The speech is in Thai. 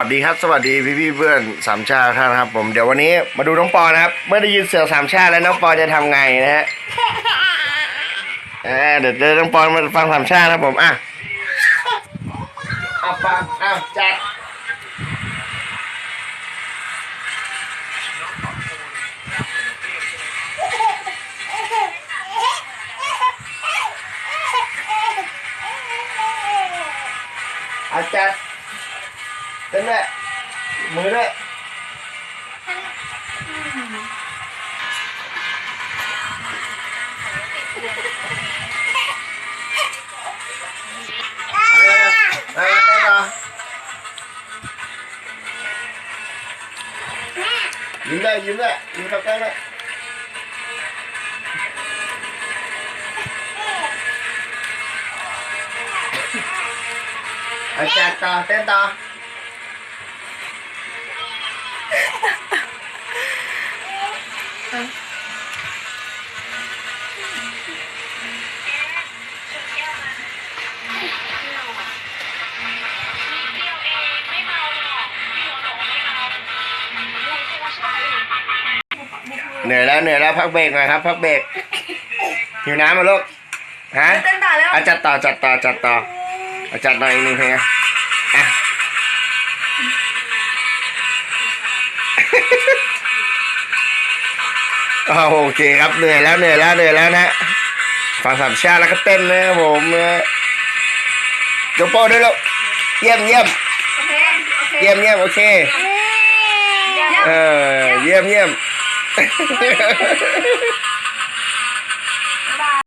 สวัสดีครับสวัสดีพี่พี่เพื่อนสามชาติท่านครับ ผมเดี๋ยววันนี้มาดูน้องปอนะครับ เมื่อได้ยินเสียงสามชาติแล้วน้องปอจะทำไงนะฮะอ่าเดี๋ยวเจอน้องปอมาฟังสามชาตินะครับผมอะเอาฟังเอาจัดอาจัด เต้นด้วยมือด้วยเอาเลย เหนื่อยแล้วเหนื่อยแล้วพักเบรกหน่อยครับ พักเบรกหิวน้ำมาลูกฮะเต้นต่อแล้วอะจัดต่อจัดต่อจัดต่ออะจัดหน่อยอีกหนึ่งเพลงอะอะอ๋อ โอเคครับเหนื่อยแล้วเหนื่อยแล้วเหนื่อยแล้วนะฟังสามชาแล้วก็เต้นนะผมโจโป้ด้วยลูกเยี่ยมเยี่ยมเยี่ยมเยี่ยมโอเคเออเยี่ยมเยี่ยม